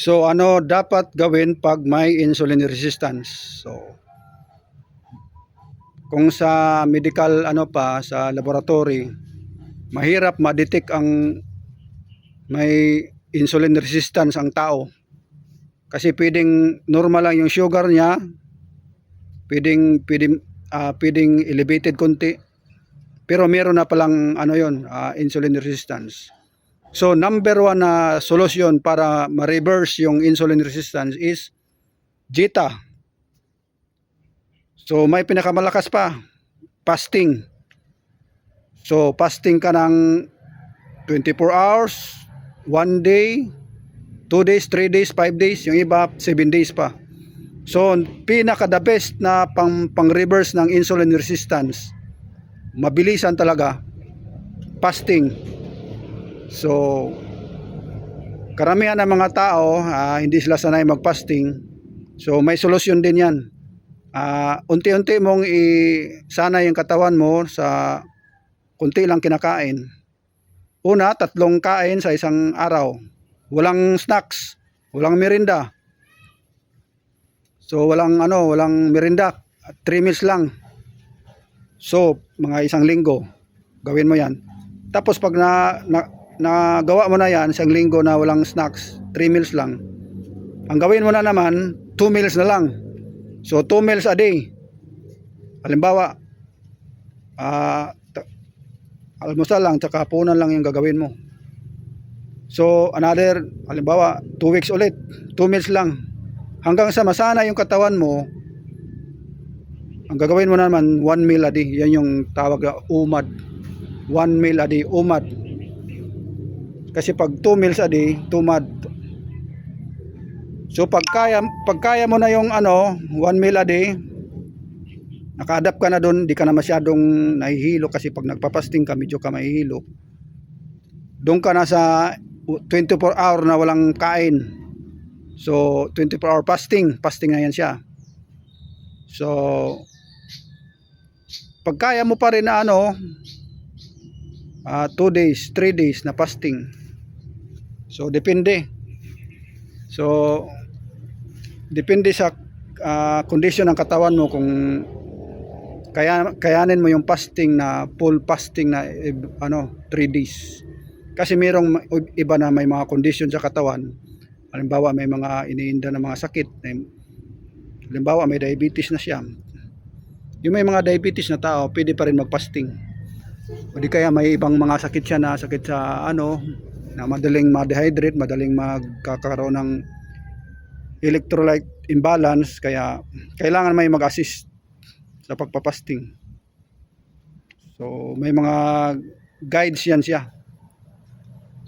So ano dapat gawin pag may insulin resistance? So kung sa medical ano pa sa laboratory mahirap ma-detect ang may insulin resistance ang tao. Kasi pwedeng normal lang yung sugar niya, pwedeng pwedeng ah, pwedeng elevated konti. Pero meron na palang ano yon, ah, insulin resistance. So number one na solusyon para ma-reverse yung insulin resistance is Jita. So may pinakamalakas pa, fasting. So fasting ka ng 24 hours, 1 day, 2 days, 3 days, 5 days, yung iba 7 days pa. So pinaka the best na pang, pang reverse ng insulin resistance, mabilisan talaga, fasting. So, karamihan ng mga tao, ah, hindi sila sanay mag-fasting. So, may solusyon din yan. Ah, unti-unti mong i-sana yung katawan mo sa kunti lang kinakain. Una, tatlong kain sa isang araw. Walang snacks, walang merinda. So, walang ano, walang merinda. 3 meals lang. So, mga isang linggo, gawin mo yan. Tapos pag na, na nagawa mo na yan isang linggo na walang snacks, 3 meals lang. Ang gawin mo na naman, 2 meals na lang. So 2 meals a day. Halimbawa, ta- almusal lang tsaka punan lang yung gagawin mo. So another, halimbawa, 2 weeks ulit, 2 meals lang. Hanggang sa masana yung katawan mo, ang gagawin mo naman, 1 meal a day. Yan yung tawag na umad. 1 meal a day, umad. Kasi pag 2 meals a day, tumad. So pag kaya, pag kaya mo na yung ano, 1 meal a day, naka-adapt ka na doon, di ka na masyadong nahihilo kasi pag nagpapasting ka, medyo ka mahihilo. Doon ka na sa 24 hour na walang kain. So 24 hour fasting, fasting na yan siya. So pag kaya mo pa rin na ano, 2 days, 3 days na fasting. So depende. So depende sa ah, kondisyon ng katawan mo kung kaya kayanin mo yung fasting na full fasting na eh, ano 3 days. Kasi mayroong ma- iba na may mga kondisyon sa katawan. Halimbawa may mga iniinda na mga sakit. Halimbawa may diabetes na siya. Yung may mga diabetes na tao, pwede pa rin mag-fasting. O di kaya may ibang mga sakit siya na sakit sa ano, na madaling ma-dehydrate, madaling magkakaroon ng electrolyte imbalance, kaya kailangan may mag-assist sa pagpapasting. So, may mga guides yan siya.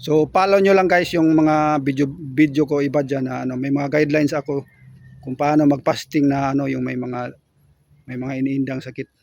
So, follow nyo lang guys yung mga video, video ko iba dyan na ano, may mga guidelines ako kung paano mag-fasting na ano, yung may mga may mga iniindang sakit.